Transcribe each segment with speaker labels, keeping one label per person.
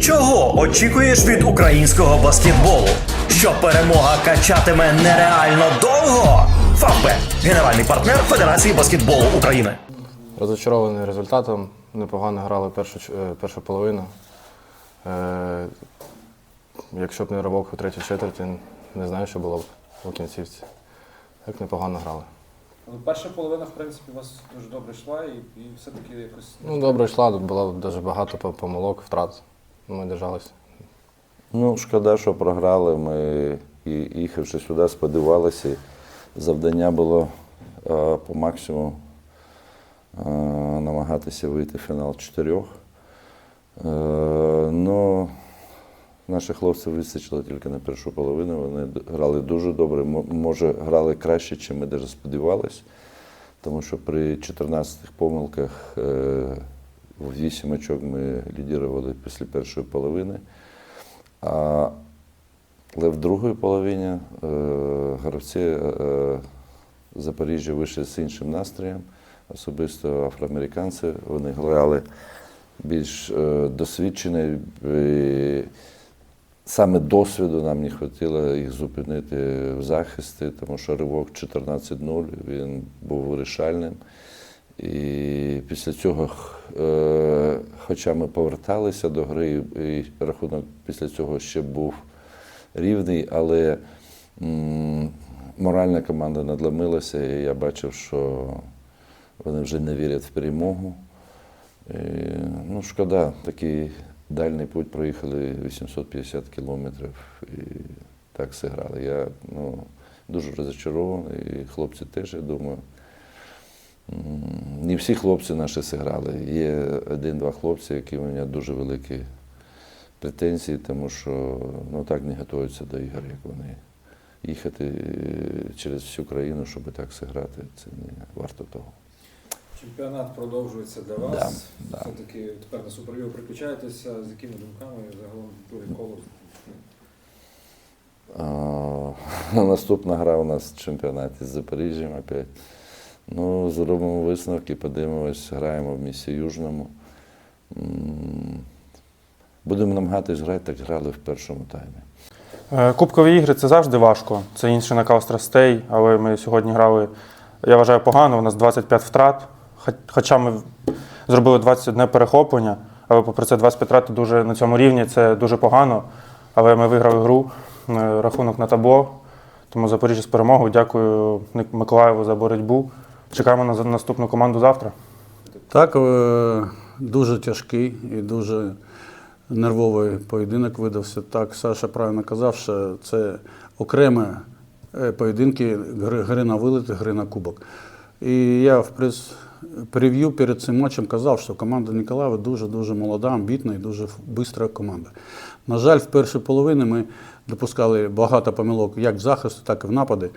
Speaker 1: Чого очікуєш від українського баскетболу? Що перемога качатиме нереально довго? Фавбет – генеральний партнер Федерації баскетболу України.
Speaker 2: Розочарований результатом. Непогано грали першу, е, першу половину. Е, якщо б не ривок у третій четверті, не знаю, що було б у кінцівці. Так непогано грали.
Speaker 3: Але перша половина, в принципі, у вас дуже добре йшла, і, і все-таки якось.
Speaker 2: Ну, добре йшла, тут було дуже багато помилок, втрат. Ми держалися.
Speaker 4: Ну, шкода, що програли. Ми, і, їхавши сюди, сподівалися. Завдання було е, по максимуму е, намагатися вийти в фінал чотирьох. Е, ну, наших хлопців вистачило тільки на першу половину. Вони грали дуже добре. Може, грали краще, ніж ми навіть сподівалися. Тому що при 14 помилках в 8 очок ми лідірували після першої половини. А, але в другій половині е, гравці е, Запоріжжя вийшли з іншим настроєм, особисто афроамериканці. Вони грали більш е, досвідчені. Саме досвіду нам не вистачило їх зупинити в захисті, тому що ривок 14-0 він був вирішальним. І після цього, е, хоча ми поверталися до гри, і рахунок після цього ще був рівний, але моральна команда надломилася, і я бачив, що вони вже не вірять в перемогу. І, ну, шкода, такий дальній путь проїхали 850 кілометрів і так зіграли. Я ну, дуже розчарований, і хлопці теж, я думаю. Не всі хлопці наші зіграли. Є один-два хлопці, які у мене дуже великі претензії, тому що ну, так не готуються до ігор, як вони. Їхати е, через всю країну, щоб так зіграти, це не варто того.
Speaker 3: Чемпіонат продовжується для вас.
Speaker 4: Да, да.
Speaker 3: Все-таки тепер на суперлігу приключаєтеся. З якими думками загалом друге коло?
Speaker 4: Наступна гра у нас в чемпіонаті з Запоріжжям опять. Ну, зробимо висновки, подивимось, граємо в місті Южному. Будемо намагатись грати, так грали в першому таймі.
Speaker 5: Е, Кубкові ігри це завжди важко. Це інший накал страстей, але ми сьогодні грали, я вважаю, погано. У нас 25 втрат. Хоча ми зробили 21 перехоплення, але попри це 25 втрат дуже на цьому рівні це дуже погано. Але ми виграли гру, е, рахунок на табло. Тому Запоріжжя з перемогою. Дякую Миколаєву за боротьбу. Чекаємо на наступну команду завтра.
Speaker 6: Так, е, дуже тяжкий і дуже нервовий поєдинок видався. Так, Саша правильно казав, що це окремі е, поєдинки гри, на вилет, гри на кубок. І я в прес прев'ю перед цим матчем казав, що команда Ніколаєва дуже-дуже молода, амбітна і дуже швидка команда. На жаль, в першій половині ми допускали багато помилок як в захисті, так і в нападі.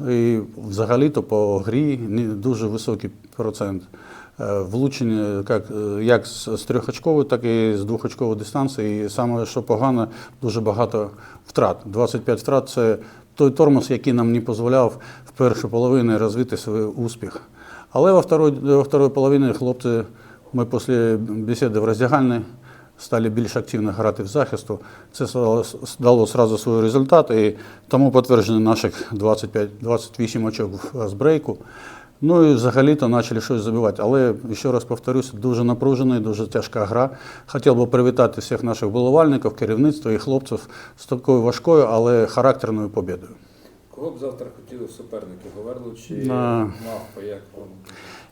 Speaker 6: І взагалі-то по грі дуже високий процент е, влучення як, як з трьохочкової, так і з двохочкової дистанції. І саме що погано, дуже багато втрат. 25 втрат це той тормоз, який нам не дозволяв в першій половині розвити свій успіх. Але во второй, во второй половині хлопці, ми після бесіди в роздягальні стали більш активно грати в захисту. Це дало одразу свій результат, і тому підтверджено наших 25-28 очок з брейку. Ну і взагалі-то почали щось забивати. Але ще раз повторюся, дуже напружена і дуже тяжка гра. Хотів би привітати всіх наших болівальників, керівництва і хлопців з такою важкою, але характерною побідою.
Speaker 3: Кого б завтра хотіли суперники? Говерлу чи
Speaker 6: На-
Speaker 3: Мавпа? Як вам?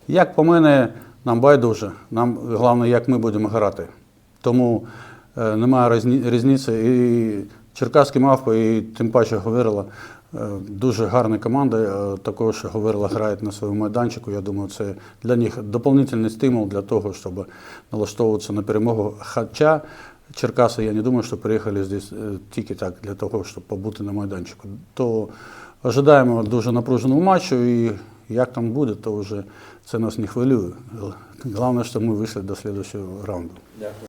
Speaker 6: Як по мене, нам байдуже. Нам головне, як ми будемо грати. Тому е, немає різниці. І Черкаські мавпи, і тим паче Говерла е, дуже гарна команда. Е, також Говерла грає на своєму майданчику. Я думаю, це для них доповнительний стимул для того, щоб налаштовуватися на перемогу. Хоча Черкаси, я не думаю, що приїхали здесь тільки так для того, щоб побути на майданчику. То ожидаємо дуже напруженого матчу і як там буде, то вже це нас не хвилює. Головне, що ми вийшли до слідчого раунду.
Speaker 3: Дякую.